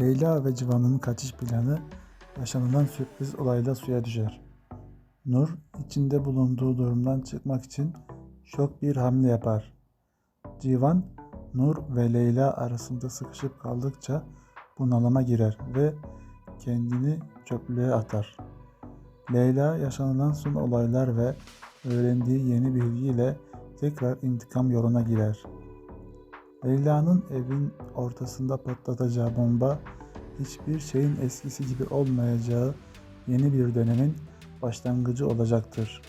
Leyla ve Civan'ın kaçış planı yaşanılan sürpriz olayla suya düşer. Nur içinde bulunduğu durumdan çıkmak için şok bir hamle yapar. Civan, Nur ve Leyla arasında sıkışıp kaldıkça bunalıma girer ve kendini çöplüğe atar. Leyla yaşanılan son olaylar ve öğrendiği yeni bilgiyle tekrar intikam yoluna girer. Leyla'nın evin ortasında patlatacağı bomba hiçbir şeyin eskisi gibi olmayacağı yeni bir dönemin başlangıcı olacaktır.